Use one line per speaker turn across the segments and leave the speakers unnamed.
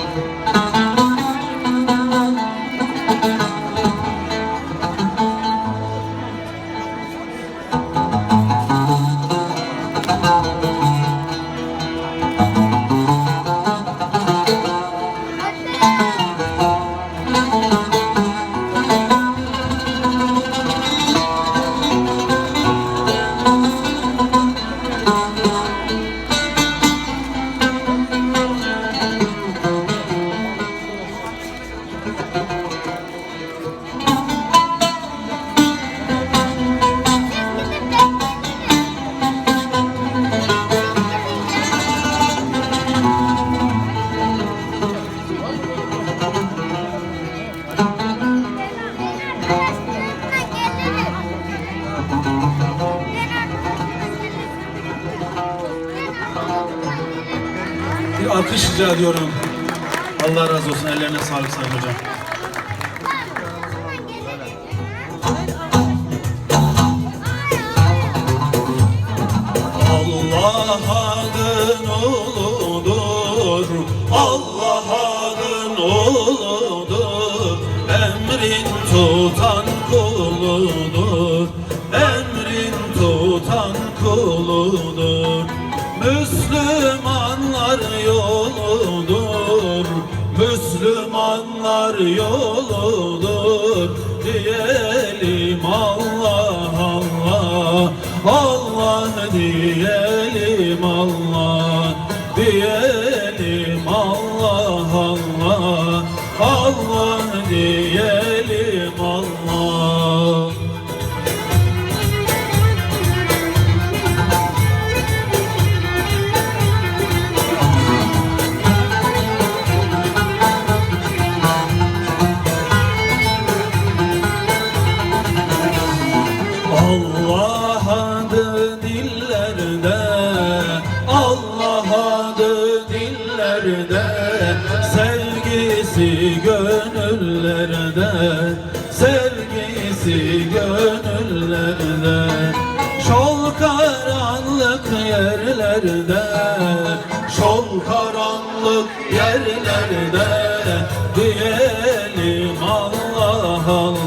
Thank you. Bir alkış rica ediyorum. Allah razı olsun. Ellerine sağlık Sayın Hocam. Allah adın uludur, Allah Müslümanlar yoludur, diyelim Allah Allah, Allah diyelim Allah, diyelim dillerde Sevgisi gönüllerde Sevgisi gönüllerde. Şol karanlık yerlerde Şol karanlık yerlerde Diyelim Allah Allah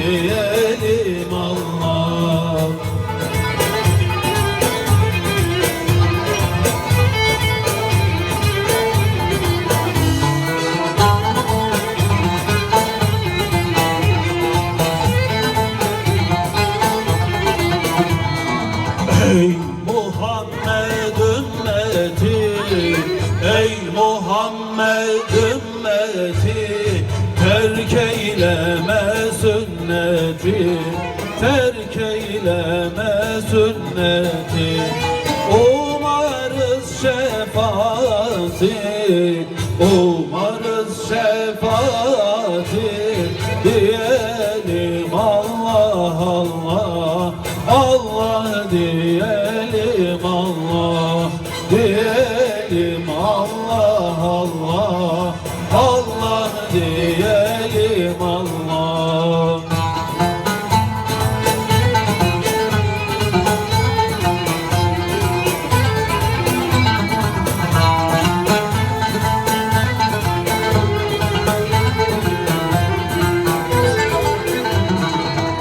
diyelim Allah. Ey Muhammed ümmeti Ey Muhammed ümmeti Terk eyleme Terk eyleme sünneti Umarız şefaati Umarız şefaati Diyelim Allah Allah Allah diyelim Allah diyelim Allah Allah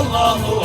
Allahu